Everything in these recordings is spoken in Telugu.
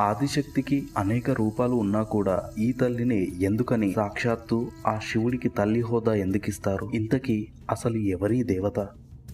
ఆదిశక్తికి అనేక రూపాలు ఉన్నా కూడా ఈ తల్లిని ఎందుకని సాక్షాత్తు ఆ శివుడికి తల్లి హోదా ఎందుకిస్తారు? ఇంతకీ అసలు ఎవరి దేవత?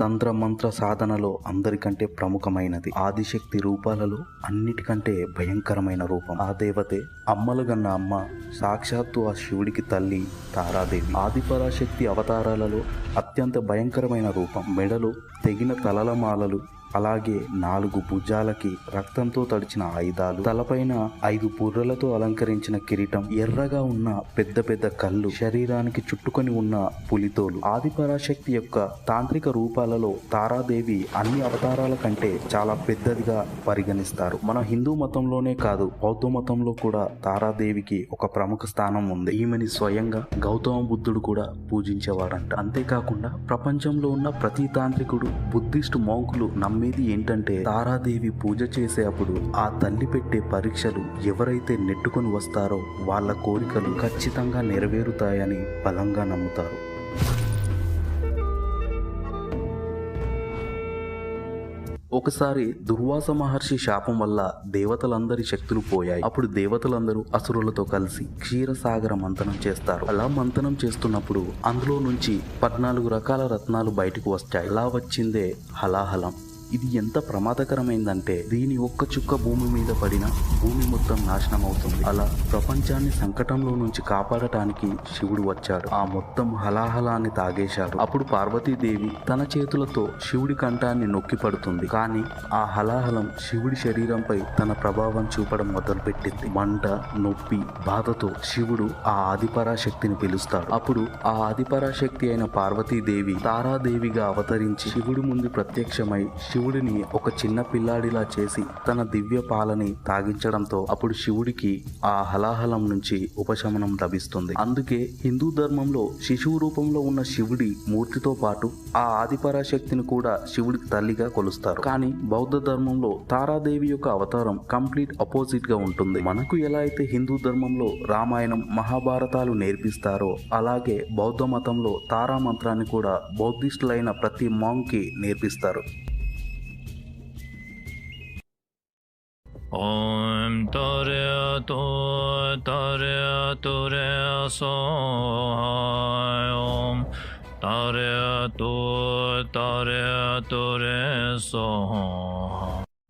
తంత్ర మంత్ర సాధనలో అందరికంటే ప్రముఖమైనది ఆదిశక్తి రూపాలలో అన్నిటికంటే భయంకరమైన రూపం. ఆ దేవతే అమ్మలుగన్న అమ్మ సాక్షాత్తు ఆ శివుడికి తల్లి తారాదేవి. ఆదిపరాశక్తి అవతారాలలో అత్యంత భయంకరమైన రూపం. మెడలో తెగిన తలల మాలలు అలాగే నాలుగు భుజాలకి రక్తంతో తడిచిన ఆయుధాలు తలపైన ఐదు పుర్రలతో అలంకరించిన కిరీటం ఎర్రగా ఉన్న పెద్ద పెద్ద కళ్ళు శరీరానికి చుట్టుకొని ఉన్న పులితోలు. ఆదిపరాశక్తి యొక్క తాంత్రిక రూపాలలో తారాదేవి అన్ని అవతారాల కంటే చాలా పెద్దదిగా పరిగణిస్తారు. మన హిందూ మతంలోనే కాదు బౌద్ధ మతంలో కూడా తారాదేవికి ఒక ప్రముఖ స్థానం ఉంది. ఈమెని స్వయంగా గౌతమ బుద్ధుడు కూడా పూజించేవాడంట. అంతేకాకుండా ప్రపంచంలో ఉన్న ప్రతి తాంత్రికుడు బుద్ధిస్టు మోంకులు నమ్మేది ఏంటంటే తారాదేవి పూజ చేసే అప్పుడు ఆ తల్లి పెట్టే పరీక్షలు ఎవరైతే నెట్టుకొని వస్తారో వాళ్ళ కోరికలు ఖచ్చితంగా నెరవేరుతాయని బలంగా నమ్ముతారు. ఒకసారి దుర్వాస మహర్షి శాపం వల్ల దేవతలందరి శక్తులు పోయాయి. అప్పుడు దేవతలందరూ అసురులతో కలిసి క్షీరసాగర మంతనం చేస్తారు. అలా మంతనం చేస్తున్నప్పుడు అందులో నుంచి పద్నాలుగు రకాల రత్నాలు బయటకు వస్తాయి. అలా వచ్చిందే హలాహలం. ఇది ఎంత ప్రమాదకరమైందంటే దీని ఒక్క చుక్క భూమి మీద పడిన భూమి మొత్తం నాశనం అవుతుంది. అలా ప్రపంచాన్ని సంకటంలో నుంచి కాపాడటానికి శివుడు వచ్చాడు. ఆ మొత్తం హలాహలాన్ని తాగేశాడు. అప్పుడు పార్వతీదేవి తన చేతులతో శివుడి కంఠాన్ని నొక్కి పడుతుంది. కానీ ఆ హలాహలం శివుడి శరీరంపై తన ప్రభావం చూపడం మొదలుపెట్టింది. మంట నొప్పి బాధతో శివుడు ఆ ఆదిపరాశక్తిని పిలుస్తాడు. అప్పుడు ఆ ఆదిపరాశక్తి అయిన పార్వతీదేవి తారాదేవిగా అవతరించి శివుడి ముందు ప్రత్యక్షమై శివుడిని ఒక చిన్న పిల్లాడిలా చేసి తన దివ్య పాలని తాగించడంతో అప్పుడు శివుడికి ఆ హలాహలం నుంచి ఉపశమనం లభిస్తుంది. అందుకే హిందూ ధర్మంలో శిశువు రూపంలో ఉన్న శివుడి మూర్తితో పాటు ఆ ఆదిపరాశక్తిని కూడా శివుడికి తల్లిగా కొలుస్తారు. కానీ బౌద్ధ ధర్మంలో తారాదేవి యొక్క అవతారం కంప్లీట్ అపోజిట్గా ఉంటుంది. మనకు ఎలా అయితే హిందూ ధర్మంలో రామాయణం మహాభారతాలు నేర్పిస్తారో అలాగే బౌద్ధ మతంలో తారా మంత్రాన్ని కూడా బౌద్ధిస్టులైన ప్రతి మాంగ్ Om Tare Tu Tare Tu Re Om Tare Tu Tare Tu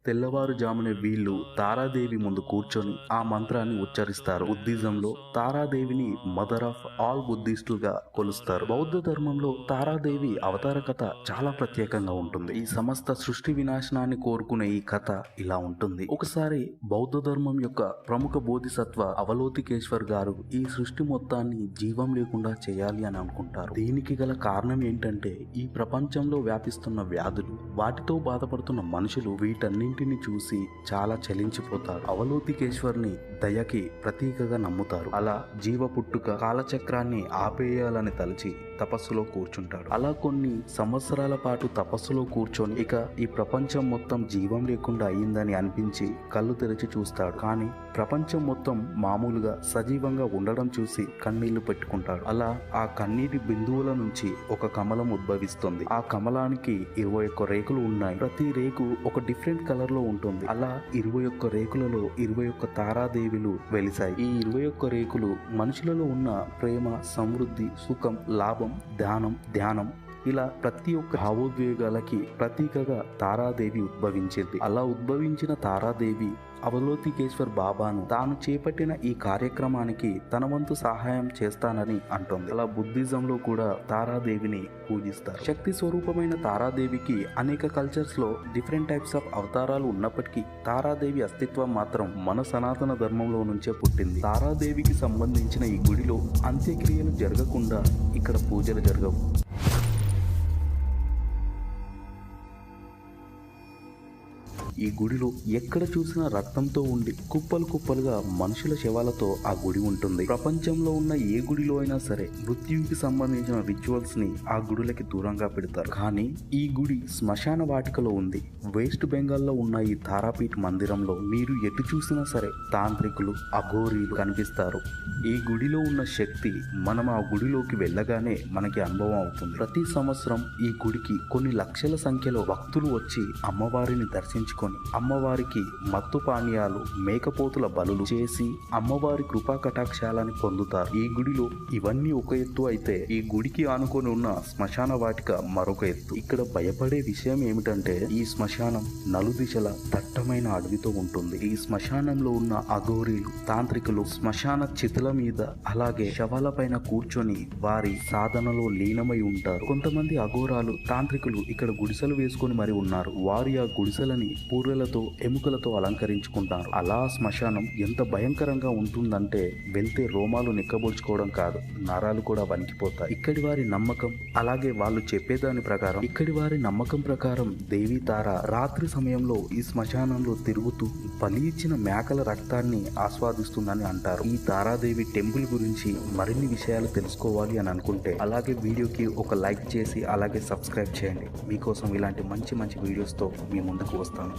తెల్లవారుజామునే వీళ్ళు తారాదేవి ముందు కూర్చొని ఆ మంత్రాన్ని ఉచ్చరిస్తారు. బుద్ధిజంలో తారాదేవిని మదర్ ఆఫ్ ఆల్ బుద్ధిస్టులుగా కొలుస్తారు. బౌద్ధ ధర్మంలో తారాదేవి అవతార కథ చాలా ప్రత్యేకంగా ఉంటుంది. ఈ సమస్త సృష్టి వినాశనాన్ని కోరుకునే ఈ కథ ఇలా ఉంటుంది. ఒకసారి బౌద్ధ ధర్మం యొక్క ప్రముఖ బోధిసత్వ అవలోతికేశ్వర్ గారు ఈ సృష్టి మొత్తాన్ని జీవం లేకుండా చేయాలి అని అనుకుంటారు. దీనికి గల కారణం ఏంటంటే ఈ ప్రపంచంలో వ్యాపిస్తున్న వ్యాధులు వాటితో బాధపడుతున్న మనుషులు వీటన్నింటిని చూసి చాలా చలించిపోతారు. అవలోతికేశ్వర్ని దయకి ప్రతీకగా నమ్ముతారు. అలా జీవ పుట్టుక కాలచక్రాన్ని ఆపేయాలని తలచి తపస్సులో కూర్చుంటాడు. అలా కొన్ని సంవత్సరాల పాటు తపస్సులో కూర్చొని ఇక ఈ ప్రపంచం మొత్తం జీవం లేకుండా అయిందని అనిపించి కళ్ళు తెరిచి చూస్తాడు. కానీ ప్రపంచం మొత్తం మామూలుగా సజీవంగా ఉండడం చూసి కన్నీళ్ళు పెట్టుకుంటాడు. అలా ఆ కన్నీటి బిందువుల నుంచి ఒక కమలం ఉద్భవిస్తుంది. ఆ కమలానికి ఇరవై ఒక్క రేకులు ఉన్నాయి. ప్రతి రేకు ఒక డిఫరెంట్ కలర్లో ఉంటుంది. అలా ఇరవై ఒక్క రేకులలో ఇరవై ఒక్క తారాదేవిలు వెలిసాయి ఈ ఇరవై ఒక్క రేకులు మనుషులలో ఉన్న ప్రేమ సమృద్ధి సుఖం లాభం ధ్యానం ధ్యానం ఇలా ప్రతి ఒక్క భావోద్వేగాలకి ప్రతీకగా తారాదేవి ఉద్భవించింది. అలా ఉద్భవించిన తారాదేవి అవలోతికేశ్వర్ బాబాను తాను చేపట్టిన ఈ కార్యక్రమానికి తన వంతు సహాయం చేస్తానని అంటోంది. అలా బుద్ధిజంలో కూడా తారాదేవిని పూజిస్తారు. శక్తి స్వరూపమైన తారాదేవికి అనేక కల్చర్స్లో డిఫరెంట్ టైప్స్ ఆఫ్ అవతారాలు ఉన్నప్పటికీ తారాదేవి అస్తిత్వం మాత్రం మన సనాతన ధర్మంలో నుంచే పుట్టింది. తారాదేవికి సంబంధించిన ఈ గుడిలో అంత్యక్రియలు జరగకుండా ఇక్కడ పూజలు జరగవు. ఈ గుడిలో ఎక్కడ చూసినా రక్తంతో ఉండి కుప్పలు కుప్పలుగా మనుషుల శవాలతో ఆ గుడి ఉంటుంది. ప్రపంచంలో ఉన్న ఏ గుడిలో అయినా సరే మృత్యువుకి సంబంధించిన రిచువల్స్ని ఆ గుడులకి దూరంగా పెడతారు. కానీ ఈ గుడి శ్మశాన వాటికలో ఉంది. వెస్ట్ బెంగాల్లో ఉన్న ఈ తారాపీఠ్ మందిరంలో మీరు ఎటు చూసినా సరే తాంత్రికులు అఘోరీలు కనిపిస్తారు. ఈ గుడిలో ఉన్న శక్తి మనం ఆ గుడిలోకి వెళ్ళగానే మనకి అనుభవం అవుతుంది. ప్రతి సంవత్సరం ఈ గుడికి కొన్ని లక్షల సంఖ్యలో భక్తులు వచ్చి అమ్మవారిని దర్శించుకొని చేసుకొని అమ్మవారికి మత్తు పానీయాలు మేకపోతుల బలులు చేసి అమ్మవారి కృపా కటాక్షాలని పొందుతారు. ఈ గుడిలో ఇవన్నీ ఒక ఎత్తు అయితే ఈ గుడికి ఆనుకొని ఉన్న శ్మశాన వాటిక మరొక ఎత్తు. ఇక్కడ భయపడే విషయం ఏమిటంటే ఈ శ్మశానం నలుదిశల దట్టమైన అడవితో ఉంటుంది. ఈ శ్మశానంలో ఉన్న అఘోరీలు తాంత్రికులు శ్మశాన చితుల మీద అలాగే శవాల పైన కూర్చొని వారి సాధనలో లీనమై ఉంటారు. కొంతమంది అఘోరాలు తాంత్రికులు ఇక్కడ గుడిసెలు వేసుకొని మరి ఉన్నారు. వారి ఆ గుడిసెలని పూర్వలతో ఎముకలతో అలంకరించుకుంటారు. అలా శ్మశానం ఎంత భయంకరంగా ఉంటుందంటే వెళ్తే రోమాలు నిక్కబోల్చుకోవడం కాదు నరాలు కూడా వణికిపోతాయి. ఇక్కడి వారి నమ్మకం అలాగే వాళ్ళు చెప్పేదాని ప్రకారం ఇక్కడి వారి నమ్మకం ప్రకారం దేవి తార రాత్రి సమయంలో ఈ శ్మశానంలో తిరుగుతూ బలి ఇచ్చిన మేకల రక్తాన్ని ఆస్వాదిస్తుందని అంటారు. ఈ తారాదేవి టెంపుల్ గురించి మరిన్ని విషయాలు తెలుసుకోవాలి అని అనుకుంటే అలాగే వీడియోకి ఒక లైక్ చేసి అలాగే సబ్స్క్రైబ్ చేయండి. మీకోసం ఇలాంటి మంచి మంచి వీడియోస్తో మీ ముందుకు వస్తాను.